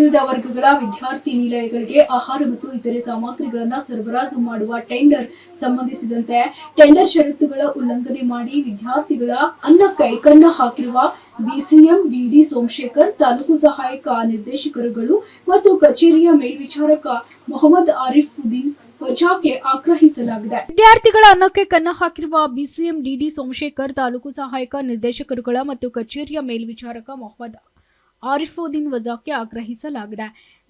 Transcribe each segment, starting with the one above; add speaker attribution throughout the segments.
Speaker 1: ಹಿಂದುಳಿದ ವರ್ಗಗಳ ವಿದ್ಯಾರ್ಥಿ ನಿಲಯಗಳಿಗೆ ಆಹಾರ ಮತ್ತು ಇತರೆ ಸಾಮಗ್ರಿಗಳನ್ನು ಸರಬರಾಜು ಮಾಡುವ ಟೆಂಡರ್ ಸಂಬಂಧಿಸಿದಂತೆ ಟೆಂಡರ್ ಷರತ್ತುಗಳ ಉಲ್ಲಂಘನೆ ಮಾಡಿ ವಿದ್ಯಾರ್ಥಿಗಳ ಅನ್ನಕ್ಕೆ ಕನ್ನ ಹಾಕಿರುವ ಬಿಸಿಎಂ ಡಿಡಿ ಸೋಮಶೇಖರ್, ತಾಲೂಕು ಸಹಾಯಕ ನಿರ್ದೇಶಕರುಗಳು ಮತ್ತು ಕಚೇರಿಯ ಮೇಲ್ವಿಚಾರಕ ಮೊಹಮ್ಮದ್ ಆರಿಫುದ್ದೀನ್ ವಜಾಕ್ಕೆ ಆಗ್ರಹಿಸಲಾಗಿದೆ. ವಿದ್ಯಾರ್ಥಿಗಳ ಅನ್ನಕ್ಕೆ ಕನ್ನ ಹಾಕಿರುವ ಬಿಸಿಎಂ ಡಿಡಿ ಸೋಮಶೇಖರ್, ತಾಲೂಕು ಸಹಾಯಕ ನಿರ್ದೇಶಕರುಗಳ ಮತ್ತು ಕಚೇರಿಯ ಮೇಲ್ವಿಚಾರಕ ಮೊಹಮ್ಮದ್ ಆರಿಫುದ್ದೀನ್ ವಜಾಕ್ಕೆ ಆಗ್ರಹಿಸಲಾಗಿದೆ.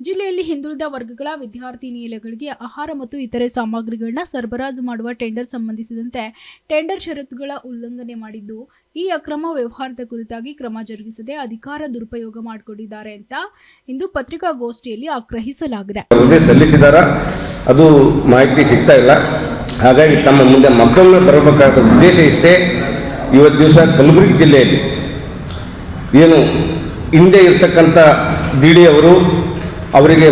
Speaker 1: ಜಿಲ್ಲೆಯಲ್ಲಿ ಹಿಂದುಳಿದ ವರ್ಗಗಳ ವಿದ್ಯಾರ್ಥಿ ನಿಲಯಗಳಿಗೆ ಆಹಾರ ಮತ್ತು ಇತರೆ ಸಾಮಗ್ರಿಗಳನ್ನ ಸರಬರಾಜು ಮಾಡುವ ಟೆಂಡರ್ ಸಂಬಂಧಿಸಿದಂತೆ ಟೆಂಡರ್ ಷರತ್ತುಗಳ ಉಲ್ಲಂಘನೆ ಮಾಡಿದ್ದು, ಈ ಅಕ್ರಮ ವ್ಯವಹಾರದ ಕುರಿತಾಗಿ ಕ್ರಮ ಜರುಗಿಸದೆ ಅಧಿಕಾರ ದುರುಪಯೋಗ ಮಾಡಿಕೊಂಡಿದ್ದಾರೆ ಅಂತ ಇಂದು ಪತ್ರಿಕಾಗೋಷ್ಠಿಯಲ್ಲಿ ಆಗ್ರಹಿಸಲಾಗಿದೆ.
Speaker 2: ಸಲ್ಲಿಸಿದಾರ ಅದು ಮಾಹಿತಿ ಸಿಗ್ತಾ ಇಲ್ಲ. ಹಾಗಾಗಿ ತಮ್ಮ ಮುಂದೆ ಮತ್ತೊಮ್ಮೆ ಬರಬೇಕಾದ ಉದ್ದೇಶ ಇಷ್ಟೇ. ಇವತ್ತು ದಿವಸ ಕಲಬುರಗಿ ಜಿಲ್ಲೆಯಲ್ಲಿ ಏನು ಹಿಂದೆ ಇರ್ತಕ್ಕಂಥ ಡಿ ಡಿ ಅವರು ಅವರಿಗೆ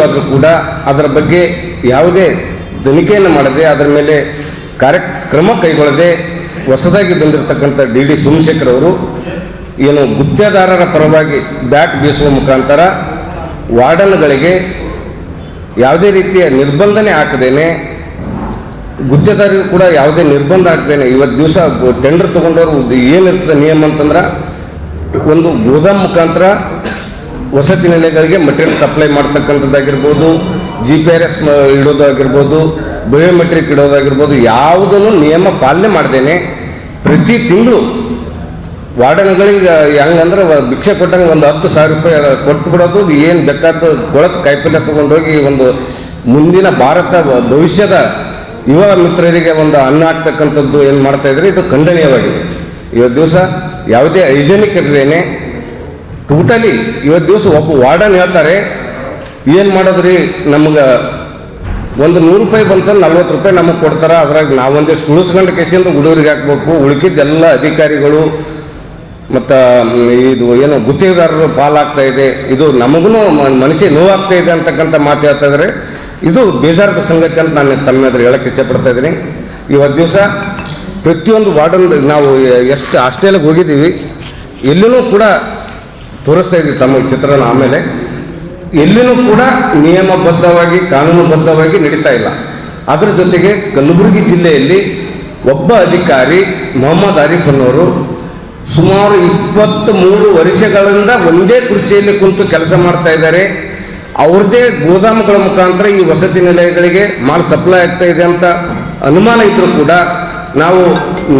Speaker 2: ಆದರೂ ಕೂಡ ಅದರ ಬಗ್ಗೆ ಯಾವುದೇ ತನಿಖೆಯನ್ನು ಮಾಡದೆ ಅದರ ಮೇಲೆ ಕಾರ್ಯಕ್ರಮ ಕೈಗೊಳ್ಳದೆ ಹೊಸದಾಗಿ ಬಂದಿರತಕ್ಕಂಥ ಡಿ ಡಿ ಸೋಮಶೇಖರ್ ಅವರು ಏನು ಗುತ್ತೇದಾರರ ಪರವಾಗಿ ಬ್ಯಾಟ್ ಬೀಸುವ ಮುಖಾಂತರ ವಾರ್ಡನ್ಗಳಿಗೆ ಯಾವುದೇ ರೀತಿಯ ನಿರ್ಬಂಧನೆ ಹಾಕದೇನೆ ಗುತ್ತೇದಾರರು ಕೂಡ ಯಾವುದೇ ನಿರ್ಬಂಧ ಹಾಕ್ದೇನೆ. ಇವತ್ತು ದಿವಸ ಟೆಂಡರ್ ತೊಗೊಂಡವರು ಏನಿರ್ತದೆ ನಿಯಮ ಅಂತಂದ್ರೆ ಒಂದು ಗೋದಾಮ್ ಮುಖಾಂತರ ವಸತಿ ನಿಲಯಗಳಿಗೆ ಮೆಟೀರಿಯಲ್ ಸಪ್ಲೈ ಮಾಡ್ತಕ್ಕಂಥದ್ದಾಗಿರ್ಬೋದು ಜಿ ಪಿ ಆರ್ ಎಸ್ ಇಡೋದಾಗಿರ್ಬೋದು ಬಯೋಮೆಟ್ರಿಕ್ ಇಡೋದಾಗಿರ್ಬೋದು, ಯಾವುದನ್ನು ನಿಯಮ ಪಾಲನೆ ಮಾಡ್ದೇನೆ ಪ್ರತಿ ತಿಂಗಳು ವಾರ್ಡನ್ಗಳಿಗೆ ಹೆಂಗಂದ್ರೆ ಭಿಕ್ಷೆ ಕೊಟ್ಟಂಗೆ ಒಂದು ಹತ್ತು ಸಾವಿರ ರೂಪಾಯಿ ಕೊಟ್ಬಿಡೋದು ಏನು ಬೇಕಾದ ಕೊಳತು ಕಾಯಿಪಲ್ಯ ತೊಗೊಂಡೋಗಿ ಒಂದು ಮುಂದಿನ ಭಾರತ ಭವಿಷ್ಯದ ಯುವ ಮಿತ್ರರಿಗೆ ಒಂದು ಅನ್ನ ಹಾಕ್ತಕ್ಕಂಥದ್ದು ಏನು ಮಾಡ್ತಾ ಇದ್ರೆ? ಇದು ಖಂಡನೀಯವಾಗಿದೆ. ಇವತ್ತು ದಿವಸ ಯಾವುದೇ ಹೈಜೆನಿಕ್ ಇರದೇನೆ ಟೋಟಲಿ ಇವತ್ತು ದಿವಸ ಒಬ್ಬ ವಾರ್ಡನ್ ಹೇಳ್ತಾರೆ, ಏನು ಮಾಡೋದ್ರಿ? ನಮ್ಗೆ ಒಂದು ನೂರು ರೂಪಾಯಿ ಬಂತಂದ್ರೆ ನಲ್ವತ್ತು ರೂಪಾಯಿ ನಮಗೆ ಕೊಡ್ತಾರೆ. ಅದ್ರಾಗ ನಾವೊಂದಿಷ್ಟು ಉಳಿಸ್ಕೊಂಡು ಕೆಸಿಯಿಂದ ಹುಡುಗರಿಗೆ ಹಾಕ್ಬೇಕು. ಉಳಿಕಿದ್ದೆಲ್ಲ ಅಧಿಕಾರಿಗಳು ಮತ್ತು ಇದು ಏನು ಗುತ್ತಿಗೆದಾರರು ಪಾಲಾಗ್ತಾ ಇದೆ. ಇದು ನಮಗೂ ಮನಸ್ಸಿಗೆ ನೋವಾಗ್ತಾ ಇದೆ ಅಂತಕ್ಕಂಥ ಮಾತು ಹೇಳ್ತಾ ಇದ್ದಾರೆ ಇದು ಬೇಜಾರದ ಸಂಗತಿ ಅಂತ ನಾನು ತಮ್ಮ ಹೇಳಕ್ಕೆ ಹೇಳಕ್ಕೆ ಇಚ್ಛಪಡ್ತಾ ಇದ್ದೀನಿ. ಇವತ್ತು ದಿವಸ ಪ್ರತಿಯೊಂದು ವಾರ್ಡನ್ ನಾವು ಎಷ್ಟು ಹಾಸ್ಟೆಲ್ಗೆ ಹೋಗಿದ್ದೀವಿ, ಎಲ್ಲಿನೂ ಕೂಡ ತೋರಿಸ್ತಾ ಇದ್ದೀವಿ ತಮ್ಮ ಚಿತ್ರನ ಆಮೇಲೆ. ಎಲ್ಲಿನೂ ಕೂಡ ನಿಯಮಬದ್ಧವಾಗಿ, ಕಾನೂನುಬದ್ಧವಾಗಿ ನಡೀತಾ ಇಲ್ಲ. ಅದರ ಜೊತೆಗೆ ಕಲಬುರಗಿ ಜಿಲ್ಲೆಯಲ್ಲಿ ಒಬ್ಬ ಅಧಿಕಾರಿ ಮೊಹಮ್ಮದ್ ಆರಿಫ್ ಅನ್ನೋರು ಸುಮಾರು ಇಪ್ಪತ್ತ್ ಮೂರು ವರ್ಷಗಳಿಂದ ಒಂದೇ ಕುರ್ಚಿಯಲ್ಲಿ ಕುಂತು ಕೆಲಸ ಮಾಡ್ತಾ ಇದ್ದಾರೆ. ಅವ್ರದ್ದೇ ಗೋದಾಮುಗಳ ಮುಖಾಂತರ ಈ ವಸತಿ ನಿಲಯಗಳಿಗೆ ಮಾಲ್ ಸಪ್ಲೈ ಆಗ್ತಾ ಇದೆ ಅಂತ ಅನುಮಾನ ಇದ್ರೂ ಕೂಡ ನಾವು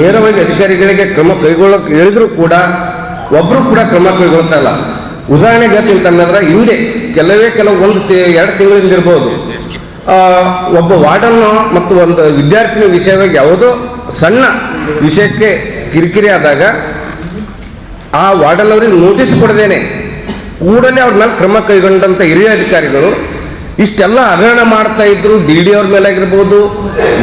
Speaker 2: ನೇರವಾಗಿ ಅಧಿಕಾರಿಗಳಿಗೆ ಕ್ರಮ ಕೈಗೊಳ್ಳೋಕೆ ಹೇಳಿದ್ರು ಕೂಡ ಒಬ್ಬರು ಕೂಡ ಕ್ರಮ ಕೈಗೊಳ್ತಾ ಇಲ್ಲ. ಉದಾಹರಣೆಗೆ ಅಂತಂದ್ರೆ ಹಿಂದೆ ಕೆಲವೇ ಕೆಲವು ಒಂದು ಎರಡು ತಿಂಗಳಿಂದ ಇರ್ಬೋದು. ಆ, ಒಬ್ಬ ವಾರ್ಡನ್ನು ಮತ್ತು ಒಂದು ವಿದ್ಯಾರ್ಥಿನಿ ವಿಷಯವಾಗಿ ಯಾವುದೋ ಸಣ್ಣ ವಿಷಯಕ್ಕೆ ಕಿರಿಕಿರಿ ಆದಾಗ ಆ ವಾರ್ಡನ್ ಅವರಿಗೆ ನೋಟಿಸ್ ಕೊಡದೇನೆ. ಕೂಡಲೇ ಅವ್ರ ಮೇಲೆ ಕ್ರಮ ಕೈಗೊಂಡಂಥ ಹಿರಿಯ ಅಧಿಕಾರಿಗಳು ಇಷ್ಟೆಲ್ಲ ಹಗರಣ ಮಾಡ್ತಾ ಇದ್ರು. ಡಿ ಡಿ ಅವ್ರ ಮೇಲಾಗಿರ್ಬೋದು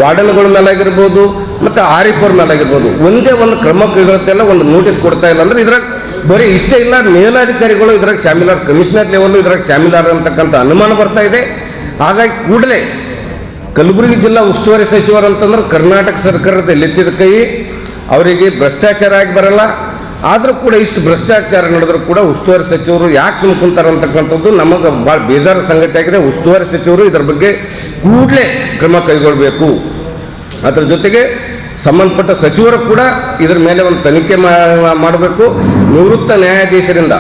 Speaker 2: ವಾರ್ಡನ್ಗಳ ಮೇಲಾಗಿರ್ಬೋದು ಮತ್ತು ಆರಿಫ್ ಮೇಲೆ ಆಗಿರ್ಬೋದು, ಒಂದೇ ಒಂದು ಕ್ರಮ ಕೈಗೊಳ್ಳುತ್ತೆಲ್ಲ ಒಂದು ನೋಟಿಸ್ ಕೊಡ್ತಾ ಇಲ್ಲ ಅಂದ್ರೆ ಇದ್ರಾಗ ಬರೀ ಇಷ್ಟೇ ಇಲ್ಲ, ಮೇಲಾಧಿಕಾರಿಗಳು ಇದ್ರಾಗ ಶಾಮೀಲಾರ್ ಕಮಿಷನರ್ ಲೆವೆಲ್ ಇದ್ರಾಗ ಶಾಮೀಲಾರ್ ಅಂತಕ್ಕಂಥ ಅನುಮಾನ ಬರ್ತಾ ಇದೆ. ಹಾಗಾಗಿ ಕೂಡಲೇ ಕಲಬುರಗಿ ಜಿಲ್ಲಾ ಉಸ್ತುವಾರಿ ಸಚಿವರು ಅಂತಂದ್ರೆ ಕರ್ನಾಟಕ ಸರ್ಕಾರದ ಎತ್ತಿದ ಕೈ, ಅವರಿಗೆ ಭ್ರಷ್ಟಾಚಾರ ಆಗಿ ಬರಲ್ಲ. ಆದರೂ ಕೂಡ ಇಷ್ಟು ಭ್ರಷ್ಟಾಚಾರ ನಡೆದರೂ ಕೂಡ ಉಸ್ತುವಾರಿ ಸಚಿವರು ಯಾಕೆ ಸುಮ್ಕೊಂತಾರೆ ಅಂತಕ್ಕಂಥದ್ದು ನಮಗೆ ಭಾಳ ಬೇಜಾರ ಸಂಗತಿ ಆಗಿದೆ. ಉಸ್ತುವಾರಿ ಸಚಿವರು ಇದರ ಬಗ್ಗೆ ಕೂಡಲೇ ಕ್ರಮ ಕೈಗೊಳ್ಳಬೇಕು ಅದರ ಜೊತೆಗೆ ಸಂಬಂಧಪಟ್ಟ ಸಚಿವರು ಕೂಡ ಇದರ ಮೇಲೆ ಒಂದು ತನಿಖೆ ಮಾಡಬೇಕು. ನಿವೃತ್ತ ನ್ಯಾಯಾಧೀಶರಿಂದ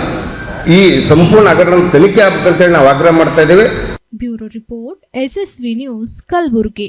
Speaker 2: ಈ ಸಂಪೂರ್ಣ ಹಗರಣ ತನಿಖೆ ಆಗ್ಬೇಕಂತೇಳಿ ನಾವು ಆಗ್ರಹ ಮಾಡ್ತಾ ಇದ್ದೇವೆ.
Speaker 1: Bureau report, SSV news, Kalaburagi.